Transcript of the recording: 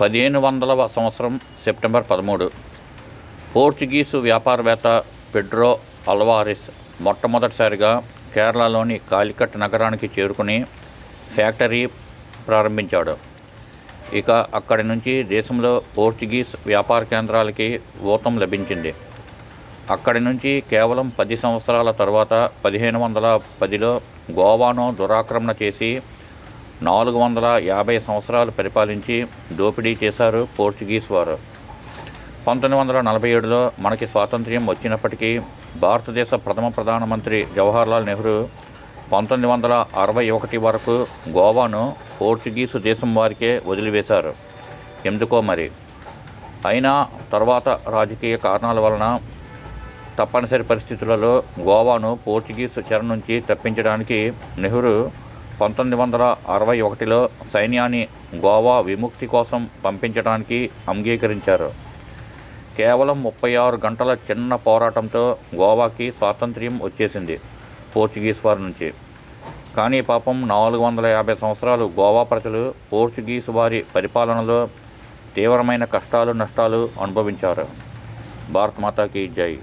పదిహేను వందలవ సంవత్సరం సెప్టెంబర్ పదమూడు. పోర్చుగీసు వ్యాపారవేత్త పెడ్రో అల్వారిస్ మొట్టమొదటిసారిగా కేరళలోని కాలికట్ నగరానికి చేరుకుని ఫ్యాక్టరీ ప్రారంభించాడు. ఇక అక్కడి నుంచి దేశంలో పోర్చుగీస్ వ్యాపార కేంద్రాలకి ఊతం లభించింది. అక్కడి నుంచి కేవలం పది సంవత్సరాల తర్వాత పదిహేను వందల పదిలో గోవాను దురాక్రమణ చేసి నాలుగు వందల యాభై సంవత్సరాలు పరిపాలించి దోపిడీ చేశారు పోర్చుగీస్ వారు. పంతొమ్మిది వందల నలభై ఏడులో మనకి స్వాతంత్ర్యం వచ్చినప్పటికీ భారతదేశ ప్రథమ ప్రధానమంత్రి జవహర్లాల్ నెహ్రూ పంతొమ్మిది వందల అరవై ఒకటి వరకు గోవాను పోర్చుగీసు దేశం వారికే వదిలివేశారు. ఎందుకో మరి? అయినా తర్వాత రాజకీయ కారణాల వలన తప్పనిసరి పరిస్థితులలో గోవాను పోర్చుగీసు చెర నుంచి తప్పించడానికి నెహ్రూ పంతొమ్మిది వందల అరవై ఒకటిలో సైన్యాన్ని గోవా విముక్తి కోసం పంపించడానికి అంగీకరించారు. కేవలం ముప్పై ఆరు గంటల చిన్న పోరాటంతో గోవాకి స్వాతంత్ర్యం వచ్చేసింది పోర్చుగీస్ వారి నుంచి. కానీ పాపం నాలుగు వందల యాభై సంవత్సరాలు గోవా ప్రజలు పోర్చుగీసు వారి పరిపాలనలో తీవ్రమైన కష్టాలు నష్టాలు అనుభవించారు. భారత్ మాతాకి జై.